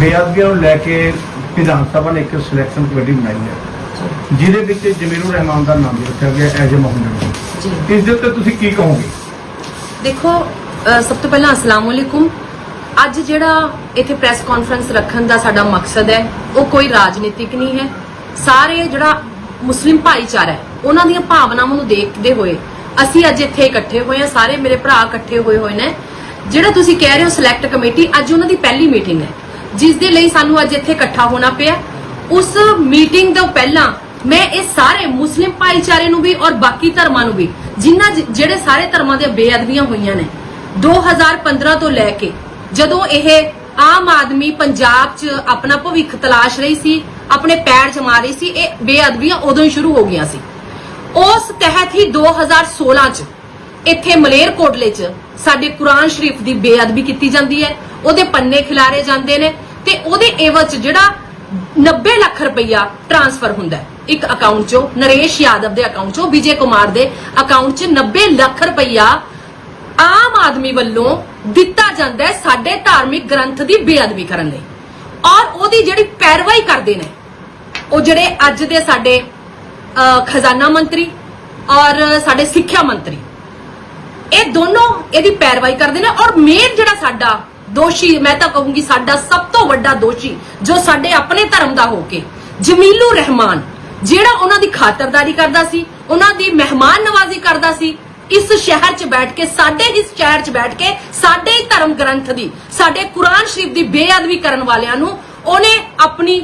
ਬੇਅਦਬੀਆਂ ਨੂੰ ਲੈ ਕੇ ਵਿਧਾਨ ਸਭਾ ਨੇ ਇੱਕ ਸਿਲੈਕਸ਼ਨ ਕਮੇਟੀ ਬਣਾਈ ਹੈ। ਜਿਹਦੇ ਵਿੱਚ ਜਮੀਰੁਰ ਰਹਿਮਾਨ ਦਾ ਨਾਮ ਵੀ ਰੱਖਿਆ ਗਿਆ ਐਜ ਅ ਮੁਹੰਮਦ ਜੀ। ਇਸ ਦੇ ਉੱਤੇ ਤੁਸੀਂ ਕੀ ਕਹੋਗੇ? ਦੇਖੋ ਸਭ ਤੋਂ ਪਹਿਲਾਂ ਅਸਲਾਮ ਅੱਜ ਜਿਹੜਾ ਇੱਥੇ ਪ੍ਰੈਸ ਕਾਨਫਰੰਸ ਰੱਖਣ ਦਾ ਸਾਡਾ ਮਕਸਦ ਹੈ ਉਹ ਕੋਈ ਰਾਜਨੀਤਿਕ ਨਹੀਂ ਹੈ। ਸਾਰੇ ਜਿਹੜਾ ਮੁਸਲਿਮ ਭਾਈਚਾਰਾ ਹੈ ਉਹਨਾਂ ਦੀਆਂ ਭਾਵਨਾਵਾਂ ਨੂੰ ਦੇਖਦੇ ਹੋਏ ਅਸੀਂ ਅੱਜ ਇੱਥੇ ਇਕੱਠੇ ਹੋਏ ਹਾਂ ਸਾਰੇ ਮੇਰੇ ਭਰਾ ਇਕੱਠੇ ਹੋਏ ਹੋਏ ਨੇ। ਜਿਹੜਾ ਤੁਸੀਂ ਕਹਿ ਰਹੇ ਹੋ ਸਿਲੈਕਟ ਕਮੇਟੀ ਅੱਜ ਉਹਨਾਂ ਦੀ ਪਹਿਲੀ ਮੀਟਿੰਗ ਹੈ। ਜਿਸ ਦੇ ਲਈ ਸਾਨੂੰ ਅੱਜ ਇੱਥੇ ਇਕੱਠਾ ਹੋਣਾ ਪਿਆ ਉਸ ਮੀਟਿੰਗ ਤੋਂ ਪਹਿਲਾਂ ਮੈਂ ਇਹ ਸਾਰੇ ਮੁਸਲਿਮ ਭਾਈਚਾਰੇ ਨੂੰ ਵੀ ਔਰ ਬਾਕੀ ਧਰਮਾਂ ਨੂੰ ਵੀ, ਜਿਨ੍ਹਾਂ ਜਿਹੜੇ ਸਾਰੇ ਧਰਮਾਂ ਦੀਆਂ ਬੇਅਦਬੀਆਂ ਹੋਈਆਂ ਨੇ 2015 ਤੋਂ ਲੈ ਕੇ ਜਦੋਂ ਇਹ ਆਮ ਆਦਮੀ ਪੰਜਾਬ 'ਚ ਆਪਣਾ ਭਵਿੱਖ ਤਲਾਸ਼ ਰਹੀ ਸੀ, ਆਪਣੇ ਪੈਰ ਜਮਾ ਰਹੀ ਸੀ, ਇਹ ਬੇਅਦਬੀਆਂ ਉਦੋਂ ਹੀ ਸ਼ੁਰੂ ਹੋ ਗਈਆਂ ਸੀ। ਉਸ ਤਹਿਤ ਹੀ 2016 'ਚ ਇੱਥੇ ਮਲੇਰਕੋਟਲੇ 'ਚ ਸਾਡੇ ਕੁਰਾਨ ਸ਼ਰੀਫ ਦੀ ਬੇਅਦਬੀ ਕੀਤੀ ਜਾਂਦੀ ਹੈ ਉਹਦੇ ਪੰਨੇ ਖਿਲਾਰੇ ਜਾਂਦੇ ਨੇ ਤੇ ਉਹਦੇ ਏਵਜ 'ਚ ਜਿਹੜਾ 90 ਲੱਖ ਰੁਪਈਆ ਟ੍ਰਾਂਸਫਰ ਹੁੰਦਾ ਹੈ। ਇੱਕ ਅਕਾਊਂਟ 'ਚੋਂ ਨਰੇਸ਼ ਯਾਦਵ ਦੇ ਅਕਾਊਂਟ 'ਚੋਂ, ਵਿਜੇ ਕੁਮਾਰ ਦੇ ਅਕਾਊਂਟ 'ਚ 90 ਲੱਖ ਰੁਪਈਆ ਆਮ ਆਦਮੀ ਵੱਲੋਂ ਦਿੱਤਾ ਜਾਂਦਾ ਹੈ ਸਾਡੇ ਧਾਰਮਿਕ ਗ੍ਰੰਥ ਦੀ ਬੇਅਦਬੀ ਕਰਨ ਲਈ। ਔਰ ਉਹਦੀ ਜਿਹੜੀ ਪੈਰਵਾਈ ਕਰਦੇ ਨੇ, ਉਹ ਜਿਹੜੇ ਅੱਜ ਦੇ ਸਾਡੇ ਖਜ਼ਾਨਾ ਮੰਤਰੀ ਔਰ ਸਾਡੇ ਸਿੱਖਿਆ ਮੰਤਰੀ, ਇਹ ਦੋਨੋਂ ਇਹਦੀ ਪੈਰਵਾਈ ਕਰਦੇ ਨੇ ਔਰ ਮੇਨ ਜਿਹੜਾ ਸਾਡਾ ਦੋਸ਼ੀ, ਮੈਂ ਤਾਂ ਕਹੂੰਗੀ ਸਾਡਾ ਸਭ ਤੋਂ ਵੱਡਾ ਦੋਸ਼ੀ ਜੋ ਸਾਡੇ ਆਪਣੇ ਧਰਮ ਦਾ ਹੋ ਕੇ, ਜਮੀਲੂ ਰਹਿਮਾਨ, ਜਿਹੜਾ ਉਹਨਾਂ ਦੀ ਖਾਤਰਦਾਰੀ ਕਰਦਾ ਸੀ, ਉਹਨਾਂ ਦੀ ਮਹਿਮਾਨ ਨਵਾਜ਼ੀ ਕਰਦਾ ਸੀ, ਇਸ ਸ਼ਹਿਰ 'ਚ ਬੈਠ ਕੇ, ਸਾਡੇ ਇਸ ਸ਼ਹਿਰ 'ਚ ਬੈਠ ਕੇ, ਸਾਡੇ ਹੀ ਧਰਮ ਗ੍ਰੰਥ ਦੀ, ਸਾਡੇ ਕੁਰਾਨ ਸ਼ਰੀਫ ਦੀ ਬੇਅਦਬੀ ਕਰਨ ਵਾਲਿਆਂ ਨੂੰ ਉਹਨੇ ਆਪਣੀ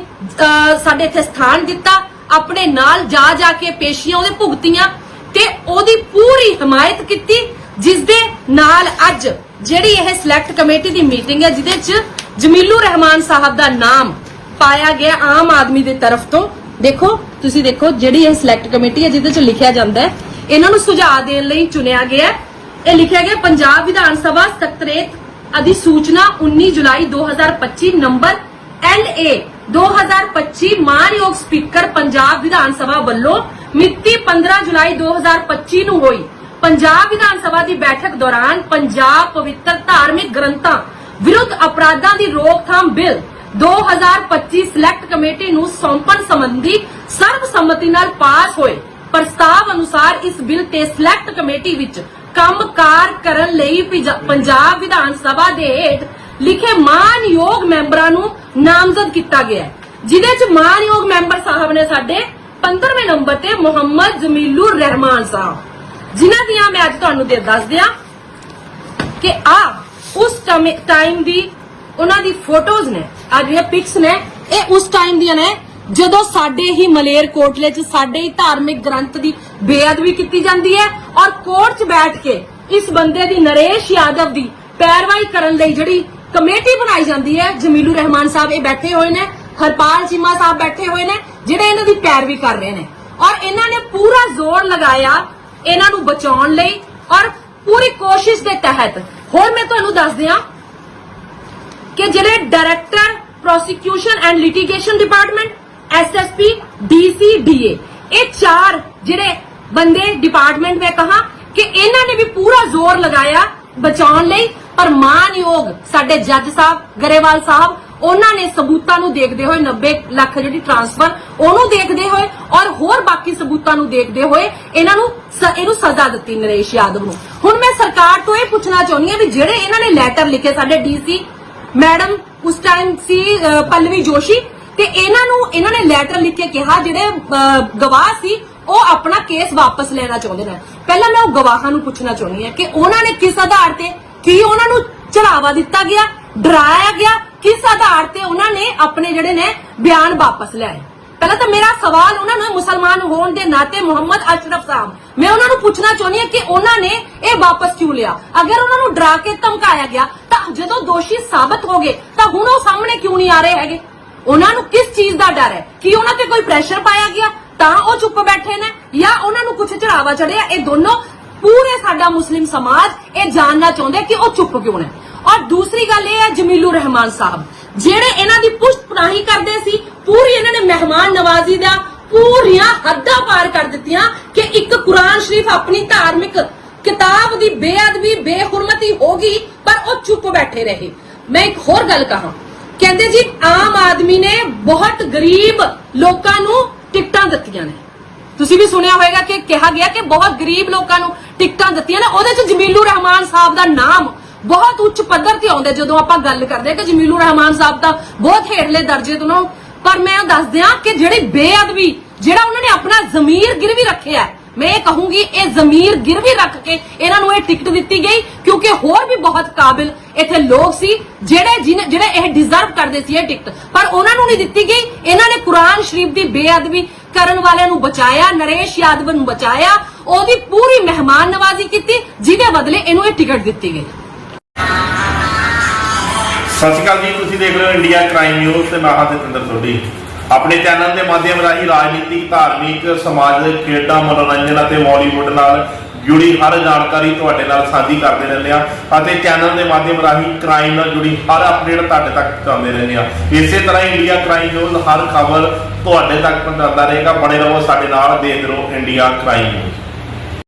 ਸਾਡੇ ਇੱਥੇ ਸਥਾਨ ਦਿੱਤਾ, ਆਪਣੇ ਨਾਲ ਜਾ ਜਾ ਕੇ ਪੇਸ਼ੀਆਂ ਉਹਦੇ ਭੁਗਤੀਆਂ ਤੇ ਉਹਦੀ ਪੂਰੀ ਹਮਾਇਤ ਕੀਤੀ ਜਿਸ ਦੇ ਨਾਲ ਅੱਜ ਜਿਹੜੀ ਇਹ ਸਿਲੈਕਟ ਕਮੇਟੀ ਦੀ ਮੀਟਿੰਗ ਹੈ, ਜਿਹਦੇ 'ਚ ਜਮੀਲੂ ਰਹਿਮਾਨ ਸਾਹਿਬ ਦਾ ਨਾਮ ਪਾਇਆ ਗਿਆ ਆਮ ਆਦਮੀ ਦੇ ਤਰਫ ਤੋਂ। ਦੇਖੋ, ਤੁਸੀਂ ਦੇਖੋ ਜਿਹੜੀ ਇਹ ਸਿਲੈਕਟ ਕਮੇਟੀ ਹੈ, ਜਿਹਦੇ 'ਚ ਲਿਖਿਆ ਜਾਂਦਾ ਹੈ। ਇਹਨਾਂ ਨੂੰ ਸੁਝਾਅ ਦੇਣ ਲਈ ਚੁਣਿਆ ਗਿਆ ਹੈ। ਇਹ ਲਿਖਿਆ ਗਿਆ, ਪੰਜਾਬ ਵਿਧਾਨ ਸਭਾ ਸਕੱਤਰੇਤ ਅਧਿਸੂਚਨਾ 19 ਜੁਲਾਈ 2025 ਨੰਬਰ LA 2025 ਮਾਨਯੋਗ ਸਪੀਕਰ ਪੰਜਾਬ ਵਿਧਾਨ ਸਭਾ ਵੱਲੋਂ ਮਿਤੀ 15 ਜੁਲਾਈ 2025 ਨੂੰ ਹੋਈ। ਪੰਜਾਬ ਵਿਧਾਨ ਸਭਾ ਦੀ ਬੈਠਕ ਦੌਰਾਨ ਪੰਜਾਬ ਪਵਿੱਤਰ ਧਾਰਮਿਕ ਗ੍ਰੰਥਾਂ ਵਿਰੁੱਧ ਅਪਰਾਧਾਂ ਦੀ ਰੋਕਥਾਮ ਬਿੱਲ 2025 ਸਿਲੈਕਟ ਕਮੇਟੀ ਨੂੰ ਸੌਂਪਣ ਸੰਬੰਧੀ ਸਰਬਸੰਮਤੀ ਨਾਲ ਪਾਸ ਹੋਏ ਪ੍ਰਸਤਾਵ ਅਨੁਸਾਰ ਇਸ ਬਿੱਲ ਤੇ ਸਿਲੈਕਟ ਕਮੇਟੀ ਵਿੱਚ ਕੰਮਕਾਰ ਕਰਨ ਲਈ ਪੰਜਾਬ ਵਿਧਾਨ ਸਭਾ ਦੇ ਹੇਠ ਲਿਖੇ ਮਾਨਯੋਗ ਮੈਂਬਰਾਂ ਨੂੰ ਨਾਮਜ਼ਦ ਕੀਤਾ ਗਿਆ ਹੈ, ਜਿਹਦੇ ਚ ਮਾਨਯੋਗ ਮੈਂਬਰ ਸਾਹਿਬ ਨੇ ਸਾਡੇ 15ਵੇਂ ਨੰਬਰ ਤੇ ਮੁਹੰਮਦ ਜਮੀਲੁਰ ਰਹਿਮਾਨ ਸਾਹਿਬ। ਜਿਨ੍ਹਾਂ ਦੀਆਂ ਮੈਂ ਅੱਜ ਤੁਹਾਨੂੰ ਦੇ ਦੱਸ ਦਿਆਂ ਕਿ ਆ, ਉਸ ਟਾਈਮ ਦੀ ਉਹਨਾਂ ਦੀ ਫੋਟੋਜ਼ ਨੇ, ਆ ਜਿਹੜੀਆਂ ਪਿਕਸ ਨੇ, ਇਹ ਉਸ ਟਾਈਮ ਦੀਆਂ ਨੇ ਜਦੋਂ ਸਾਡੇ ਹੀ ਮਲੇਰ ਕੋਟਲੇ 'ਚ ਸਾਡੇ ਹੀ ਧਾਰਮਿਕ ਗ੍ਰੰਥ ਦੀ ਬੇਅਦਬੀ ਕੀਤੀ ਜਾਂਦੀ ਹੈ ਔਰ ਕੋਰਟ 'ਚ ਬੈਠ ਕੇ ਇਸ ਬੰਦੇ ਦੀ ਨਰੇਸ਼ ਯਾਦਵ ਦੀ ਪੈਰਵਾਈ ਕਰਨ ਲਈ ਜਿਹੜੀ ਕਮੇਟੀ ਬਣਾਈ ਜਾਂਦੀ ਹੈ, ਜਮੀਲੂ ਰਹਿਮਾਨ ਸਾਹਿਬ ਇਹ ਬੈਠੇ ਹੋਏ ਨੇ, ਹਰਪਾਲ ਚੀਮਾ ਸਾਹਿਬ ਬੈਠੇ ਹੋਏ ਨੇ, ਜਿਹੜੇ ਇਹਨਾਂ ਦੀ ਪੈਰਵੀ ਕਰ ਰਹੇ ਨੇ। ਔਰ ਇਹਨਾਂ ਨੇ ਪੂਰਾ ਜ਼ੋਰ ਲਗਾਇਆ ਇਹਨਾਂ ਨੂੰ ਬਚਾਉਣ ਲਈ ਔਰ ਪੂਰੀ ਕੋਸ਼ਿਸ਼ ਦੇ ਤਹਿਤ। ਹੋਰ ਮੈਂ ਤੁਹਾਨੂੰ ਦੱਸ ਦਿਆਂ ਕਿ ਜਿਹੜੇ director prosecution and litigation department SSP DC DA ਇਹ ਚਾਰ ਜਿਹੜੇ ਬੰਦੇ ਡਿਪਾਰਟਮੈਂਟ ਮੈਂ ਕਹਾ ਕਿ ਇਹਨਾਂ ਨੇ ਵੀ ਪੂਰਾ ਜ਼ੋਰ ਲਗਾਇਆ ਬਚਾਉਣ ਲਈ। ਪਰ ਮਾਨਯੋਗ ਸਾਡੇ ਜੱਜ ਸਾਹਿਬ, ਗਰੇਵਾਲ ਸਾਹਿਬ, ਉਹਨਾਂ ਨੇ ਸਬੂਤਾਂ ਨੂੰ ਦੇਖਦੇ ਹੋਏ 90 ਲੱਖ ਜਿਹੜੀ ਟ੍ਰਾਂਸਫਰ ਉਹਨੂੰ ਦੇਖਦੇ ਹੋਏ ਔਰ ਹੋਰ ਬਾਕੀ ਸਬੂਤਾਂ ਨੂੰ ਦੇਖਦੇ ਹੋਏ ਇਹਨਾਂ ਨੂੰ ਇਹਨੂੰ ਸਜ਼ਾ ਦਿੱਤੀ ਨਰੇਸ਼ ਯਾਦਵ ਨੂੰ। ਹੁਣ ਮੈਂ ਸਰਕਾਰ ਤੋਂ ਇਹ ਪੁੱਛਣਾ ਚਾਹੁੰਦੀ ਹਾਂ ਵੀ ਜਿਹੜੇ ਇਹਨਾਂ ਨੇ ਲੈਟਰ ਲਿਖੇ ਸਾਡੇ ਡੀਸੀ ਮੈਡਮ ਉਸ ਟਾਈਮ ਸੀ ਅ, ਜੋਸ਼ੀ ਤੇ ਇਹਨਾਂ ਨੂੰ ਇਹਨਾਂ ਨੇ ਲੈਟਰ ਲਿਖ ਕੇ ਕਿਹਾ ਜਿਹੜੇ ਗਵਾਹ ਸੀ ਉਹ ਆਪਣਾ ਕੇਸ ਵਾਪਸ ਲੈਣਾ ਚਾਹੁੰਦੇ ਨੇ। ਪਹਿਲਾਂ ਮੈਂ ਉਹ ਗਵਾਹਾਂ ਨੂੰ ਪੁੱਛਣਾ ਚਾਹੁੰਦੀ ਹਾਂ ਕਿ ਉਹਨਾਂ ਨੇ ਕਿਸ ਆਧਾਰ ਤੇ ਕੀ ਉਹਨਾਂ ਨੂੰ ਚੜਾਵਾ ਦਿੱਤਾ ਗਿਆ ਡਰਾਇਆ ਗਿਆ ਕਿਸ ਆਧਾਰ ਤੇ ਉਹਨਾਂ ਨੇ ਆਪਣੇ ਜਿਹੜੇ ਨੇ ਬਿਆਨ ਵਾਪਸ ਲਿਆਏ ਪਹਿਲਾਂ ਤਾਂ ਮੇਰਾ ਸਵਾਲ ਉਹਨਾਂ ਨੂੰ ਮੁਸਲਮਾਨ ਹੋਣ ਦੇ ਨਾਤੇ ਮੁਹੰਮਦ ਅਸ਼ਰਫ ਸਾਹਿਬ ਮੈਂ ਉਹਨਾਂ ਨੂੰ ਪੁੱਛਣਾ ਚਾਹੁੰਦੀ ਹਾਂ ਕਿ ਉਹਨਾਂ ਨੇ ਇਹ ਵਾਪਸ ਕਿਉਂ ਲਿਆ? ਅਗਰ ਉਹਨਾਂ ਨੂੰ ਡਰਾ ਕੇ ਧਮਕਾਇਆ ਗਿਆ, ਤਾਂ ਜਦੋਂ ਦੋਸ਼ੀ ਸਾਬਤ ਹੋ ਗਏ, ਤਾਂ ਹੁਣ ਉਹ ਸਾਹਮਣੇ ਕਿਉਂ ਨਹੀਂ ਆ ਰਹੇ ਹੈਗੇ? ਉਹਨਾਂ ਨੂੰ ਕਿਸ ਚੀਜ਼ ਦਾ ਡਰ ਹੈ? ਕਿ ਉਹਨਾਂ ਤੇ ਕੋਈ ਪ੍ਰੈਸ਼ਰ ਪਾਇਆ ਗਿਆ? ਤਾਂ ਉਹ ਚੁੱਪ ਬੈਠੇ ਨੇ? ਜਾਂ ਉਹਨਾਂ ਨੂੰ ਕੁਝ ਚੜਾਵਾ ਚੜਿਆ? ਇਹ ਦੋਨੋਂ ਪੂਰੇ ਸਾਡਾ ਮੁਸਲਿਮ ਸਮਾਜ ਇਹ ਜਾਣਨਾ ਚਾਹੁੰਦੇ ਕਿ ਉਹ ਚੁੱਪ ਕਿਉਂ ਨੇ? ਔਰ ਦੂਸਰੀ ਗੱਲ ਇਹ ਹੈ ਜਮੀਲੂ ਰਹਿਮਾਨ ਸਾਹਿਬ, ਜਿਹੜੇ ਇਹਨਾਂ ਦੀ ਪੁਸ਼ਤ ਪਨਾਹੀ ਕਰਦੇ ਸੀ, ਪੂਰੀ ਇਹਨਾਂ ਨੇ ਮਹਿਮਾਨ ਨਵਾਜ਼ੀ ਦਾ ਪੂਰੀਆਂ ਹੱਦਾਂ ਪਾਰ ਕਰ ਦਿੱਤੀਆਂ ਸ਼ਰੀਫ ਆਪਣੀ ਧਾਰਮਿਕ ਕਿਤਾਬ ਦੀ ਬੇਅਦਬੀ, ਬੇਹੁਰਮਤੀ ਹੋ ਗਈ, ਪਰ ਉਹ ਚੁੱਪ ਬੈਠੇ ਰਹੇ। ਮੈਂ ਇੱਕ ਹੋਰ ਗੱਲ ਕਹਾਂ। ਕਹਿੰਦੇ ਜੀ, ਆਮ ਆਦਮੀ ਨੇ ਬਹੁਤ ਗਰੀਬ ਲੋਕਾਂ ਨੂੰ ਟਿਕਟਾਂ ਦਿੱਤੀਆਂ ਨੇ। ਤੁਸੀਂ ਵੀ ਸੁਣਿਆ ਹੋਵੇਗਾ ਕਿ ਕਿਹਾ ਗਿਆ ਕਿ ਬਹੁਤ ਗਰੀਬ ਲੋਕਾਂ ਨੂੰ ਟਿਕਟਾਂ ਦਿੱਤੀਆਂ ਨੇ। ਉਹਦੇ ਚ ਜਮੀਲੂ ਰਹਿਮਾਨ ਸਾਹਿਬ ਦਾ ਨਾਮ ਬਹੁਤ ਉੱਚ ਪੱਧਰ ਤੇ ਆਉਂਦਾ ਜਦੋਂ ਆਪਾਂ ਗੱਲ ਕਰਦੇ ਕਿ ਜਮੀਲੂ ਰਹਿਮਾਨ ਸਾਹਿਬ ਦਾ ਬਹੁਤ ਹੇਠਲੇ ਦਰਜੇ ਤੋਂ ਨਾ ਪਰ ਮੈਂ ਦੱਸ ਦਿਆਂ ਕਿ ਜਿਹੜੀ ਬੇਅਦਬੀ, ਜਿਹੜਾ ਉਹਨਾਂ ਨੇ ਆਪਣਾ ਜ਼ਮੀਰ ਗਿਰਵੀ ਰੱਖਿਆ ਮੈਂ ਇਹ ਕਹੂੰਗੀ ਇਹ ਜ਼ਮੀਰ ਗਿਰਵੀ ਰੱਖ ਕੇ ਇਹਨਾਂ ਨੂੰ ਇਹ ਟਿਕਟ ਦਿੱਤੀ ਗਈ, ਕਿਉਂਕਿ ਹੋਰ ਵੀ ਬਹੁਤ ਕਾਬਿਲ ਇੱਥੇ ਲੋਕ ਸੀ ਜਿਹੜੇ ਜਿਹੜੇ ਇਹ ਡਿਜ਼ਰਵ ਕਰਦੇ ਸੀ ਇਹ ਟਿਕਟ। ਪਰ ਉਹਨਾਂ ਨੂੰ ਨਹੀਂ ਦਿੱਤੀ ਗਈ। ਇਹਨਾਂ ਨੇ ਕੁਰਾਨ ਸ਼ਰੀਫ ਦੀ ਬੇਅਦਬੀ ਕਰਨ ਵਾਲਿਆਂ ਨੂੰ ਬਚਾਇਆ, ਨਰੇਸ਼ ਯਾਦਵ ਨੂੰ ਬਚਾਇਆ, ਉਹਦੀ ਪੂਰੀ ਮਹਿਮਾਨ ਨਵਾਜ਼ੀ ਕੀਤੀ, ਜਿਹਦੇ ਬਦਲੇ ਇਹਨੂੰ ਇਹ ਟਿਕਟ ਦਿੱਤੀ ਗਈ। ਸਤਿ ਸ਼੍ਰੀ ਅਕਾਲ ਜੀ, ਤੁਸੀਂ ਦੇਖ ਰਹੇ ਹੋ ਇੰਡੀਆ ਕ੍ਰਾਈਮ ਨਿਊਜ਼ ਤੇ ਮੈਂ ਹਾਂ ਜਤਿੰਦਰ ਸੋਢੀ। ਆਪਣੇ ਚੈਨਲ ਦੇ ਮਾਧਿਅਮ ਰਾਹੀਂ ਰਾਜਨੀਤਿਕ, ਧਾਰਮਿਕ ਸਮਾਜਿਕ ਖੇਡਾਂ, ਮਨੋਰੰਜਨ ਅਤੇ ਬਾਲੀਵੁੱਡ ਨਾਲ ਜੁੜੀ ਹਰ ਜਾਣਕਾਰੀ ਤੁਹਾਡੇ ਨਾਲ ਸਾਂਝੀ ਕਰਦੇ ਰਹਿੰਦੇ ਆ ਅਤੇ ਚੈਨਲ ਦੇ ਮਾਧਿਅਮ ਰਾਹੀਂ ਕ੍ਰਾਈਮ ਨਾਲ ਜੁੜੀ ਹਰ ਅਪਡੇਟ ਤੁਹਾਡੇ ਤੱਕ ਪਹੁੰਚਾਉਂਦੇ ਰਹਿੰਦੇ ਆ ਇਸੇ ਤਰ੍ਹਾਂ ਇੰਡੀਆ ਕ੍ਰਾਈਮ ਨਿਊਜ਼ ਹਰ ਖਬਰ ਤੁਹਾਡੇ ਤੱਕ ਪਹੁੰਚਾਉਂਦਾ ਰਹੇਗਾ। ਬਣੇ ਰਹੋ ਸਾਡੇ ਨਾਲ, ਦੇਖਦੇ ਰਹੋ ਇੰਡੀਆ ਕ੍ਰਾਈਮ ਨਿਊਜ਼